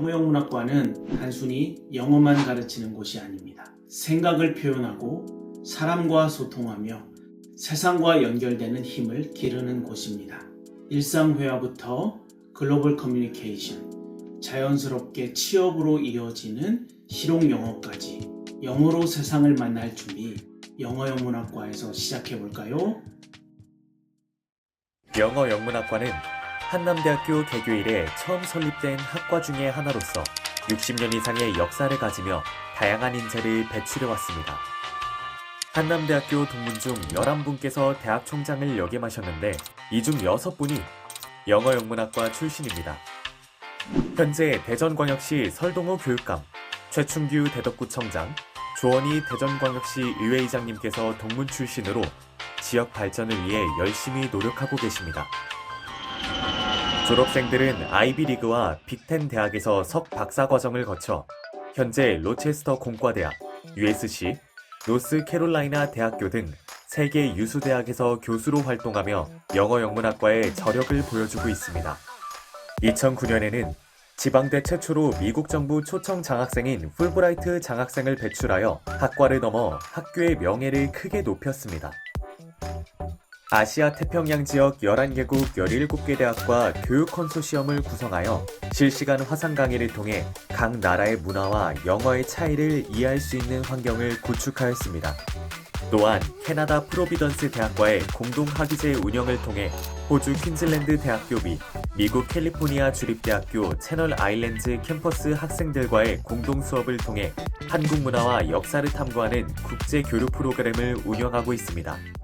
영어영문학과는 단순히 영어만 가르치는 곳이 아닙니다. 생각을 표현하고 사람과 소통하며 세상과 연결되는 힘을 기르는 곳입니다. 일상회화부터 글로벌 커뮤니케이션, 자연스럽게 취업으로 이어지는 실용 영어까지 영어로 세상을 만날 준비 영어영문학과에서 시작해 볼까요? 영어 영문학과는 한남대학교 개교 이래 처음 설립된 학과 중의 하나로서 60년 이상의 역사를 가지며 다양한 인재를 배출해 왔습니다. 한남대학교 동문 중 11분께서 대학 총장을 역임하셨는데 이 중 6분이 영어 영문학과 출신입니다. 현재 대전광역시 설동호 교육감, 최충규 대덕구청장, 조원희 대전광역시 의회의장님께서 동문 출신으로 지역 발전을 위해 열심히 노력하고 계십니다. 졸업생들은 아이비리그와 빅텐 대학에서 석 박사 과정을 거쳐 현재 로체스터 공과대학, USC, 노스캐롤라이나 대학교 등 세계 유수 대학에서 교수로 활동하며 영어 영문학과의 저력을 보여주고 있습니다. 2009년에는 지방대 최초로 미국 정부 초청 장학생인 풀브라이트 장학생을 배출하여 학과를 넘어 학교의 명예를 크게 높였습니다. 아시아 태평양 지역 11개국 17개 대학과 교육 컨소시엄을 구성하여 실시간 화상 강의를 통해 각 나라의 문화와 영어의 차이를 이해할 수 있는 환경을 구축하였습니다. 또한 캐나다 프로비던스 대학과의 공동 학위제 운영을 통해 호주 퀸즐랜드 대학교 및 미국 캘리포니아 주립대학교 채널 아일랜드 캠퍼스 학생들과의 공동 수업을 통해 한국 문화와 역사를 탐구하는 국제 교류 프로그램을 운영하고 있습니다.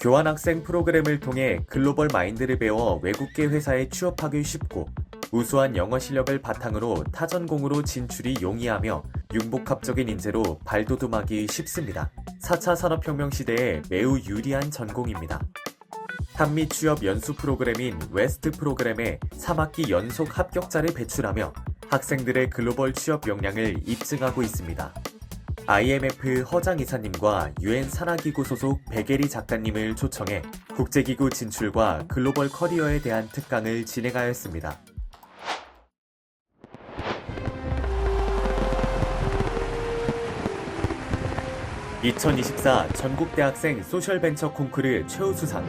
교환학생 프로그램을 통해 글로벌 마인드를 배워 외국계 회사에 취업하기 쉽고 우수한 영어 실력을 바탕으로 타전공으로 진출이 용이하며 융복합적인 인재로 발돋움하기 쉽습니다. 4차 산업혁명 시대에 매우 유리한 전공입니다. 한미 취업 연수 프로그램인 웨스트 프로그램에 3학기 연속 합격자를 배출하며 학생들의 글로벌 취업 역량을 입증하고 있습니다. IMF 허장 이사님과 유엔 산하기구 소속 백예리 작가님을 초청해 국제기구 진출과 글로벌 커리어에 대한 특강을 진행하였습니다. (2024) 전국대학생 소셜벤처 콩쿠르 최우수상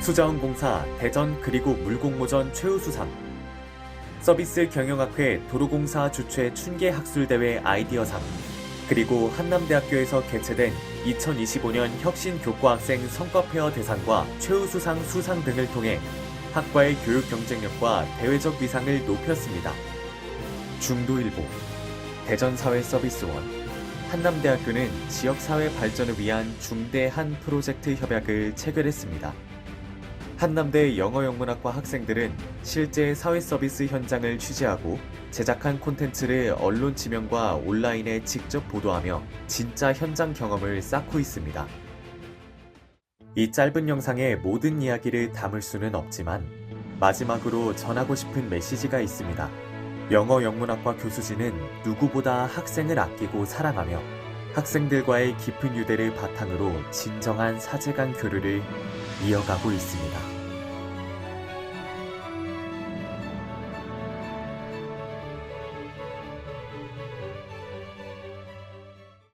수자원공사 대전 그리고 물공모전 최우수상 서비스 경영학회 도로공사 주최 춘계 학술대회 아이디어상 그리고 한남대학교에서 개최된 2025년 혁신교과학생 성과페어 대상과 최우수상 수상 등을 통해 학과의 교육 경쟁력과 대외적 위상을 높였습니다. 중도일보, 대전사회서비스원, 한남대학교는 지역사회 발전을 위한 중대 한 프로젝트 협약을 체결했습니다. 한남대 영어영문학과 학생들은 실제 사회 서비스 현장을 취재하고 제작한 콘텐츠를 언론 지명과 온라인에 직접 보도하며 진짜 현장 경험을 쌓고 있습니다. 이 짧은 영상의 모든 이야기를 담을 수는 없지만 마지막으로 전하고 싶은 메시지가 있습니다. 영어 영문학과 교수진은 누구보다 학생을 아끼고 사랑하며 학생들과의 깊은 유대를 바탕으로 진정한 사제간 교류를 이어가고 있습니다.